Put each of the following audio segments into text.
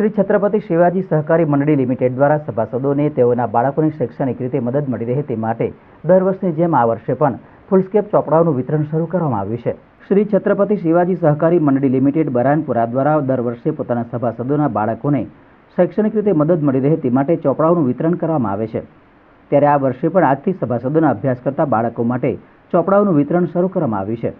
શ્રી છત્રપતિ શિવાજી સહકારી મંડળી લિમિટેડ દ્વારા સભાસદોને તેઓના બાળકોની શૈક્ષણિક રીતે મદદ મળી રહે તે માટે દર વર્ષની જેમ આ વર્ષે પણ ફૂલસ્કેપ ચોપડાઓનું વિતરણ શરૂ કરવામાં આવ્યું છે. શ્રી છત્રપતિ શિવાજી સહકારી મંડળી લિમિટેડ બરાનપુરા દ્વારા દર વર્ષે પોતાના સભાસદોના બાળકોને શૈક્ષણિક રીતે મદદ મળી રહે તે માટે ચોપડાઓનું વિતરણ કરવામાં આવે છે. ત્યારે આ વર્ષે પણ આજથી સભાસદોના અભ્યાસ કરતા બાળકો માટે ચોપડાઓનું વિતરણ શરૂ કરવામાં આવ્યું છે.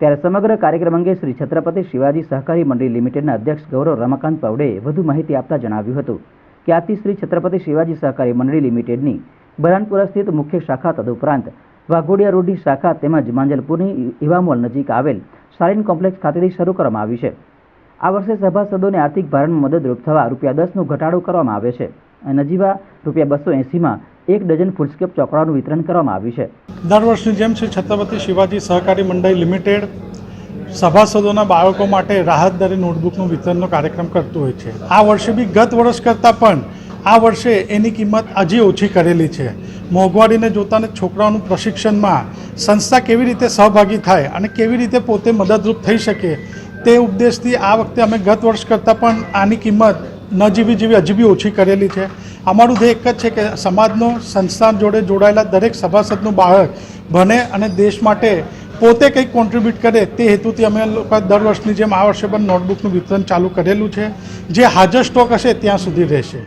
ત્યારે સમગ્ર કાર્યક્રમ અંગે શ્રી છત્રપતિ શિવાજી સહકારી મંડળી લિમિટેડના અધ્યક્ષ ગૌરવ રમાકાંત પવડેએ વધુ માહિતી આપતા જણાવ્યું હતું કે આજથી શ્રી છત્રપતિ શિવાજી સહકારી મંડળી લિમિટેડની બરાનપુરા સ્થિત મુખ્ય શાખા તદુપરાંત વાઘોડિયા રોડની શાખા તેમજ માંજલપુરની ઇવામોલ નજીક આવેલ શાલિન કોમ્પ્લેક્સ ખાતેથી શરૂ કરવામાં આવી છે. આ વર્ષે સભાસદોને આર્થિક ભારણમાં મદદરૂપ થવા રૂપિયા દસનો ઘટાડો કરવામાં આવે છે અને નજીવા રૂપિયા બસો એંસીમાં એક ડઝન ફૂલસ્કેપ ચોપડાઓનું વિતરણ કરવામાં આવ્યું છે. દર વર્ષની જેમ શ્રી છત્રપતિ શિવાજી સહકારી મંડળ લિમિટેડ સભાસદોના બાળકો માટે રાહત દરે નોટબુકનું વિતરણનો કાર્યક્રમ કરતું હોય છે. આ વર્ષે બી ગત વર્ષ કરતાં પણ આ વર્ષે એની કિંમત હજી ઓછી કરેલી છે. મોંઘવારીને જોતાને છોકરાઓનું પ્રશિક્ષણમાં સંસ્થા કેવી રીતે સહભાગી થાય અને કેવી રીતે પોતે મદદરૂપ થઈ શકે તે ઉપદેશથી આ વખતે અમે ગત વર્ષ કરતાં પણ આની કિંમત ન જીવી જેવી હજી બી ઓછી કરેલી છે. અમારું ધ્યેય એક જ છે કે સમાજનો સંસ્થાન જોડે જોડાયેલા દરેક સભાસદનું બાળક ભણે અને દેશ માટે પોતે કંઈક કોન્ટ્રીબ્યુટ કરે તે હેતુથી અમે લોકો દર વર્ષની જેમ આ વર્ષે પણ નોટબુકનું વિતરણ ચાલુ કરેલું છે. જે હાજર સ્ટોક હશે ત્યાં સુધી રહેશે.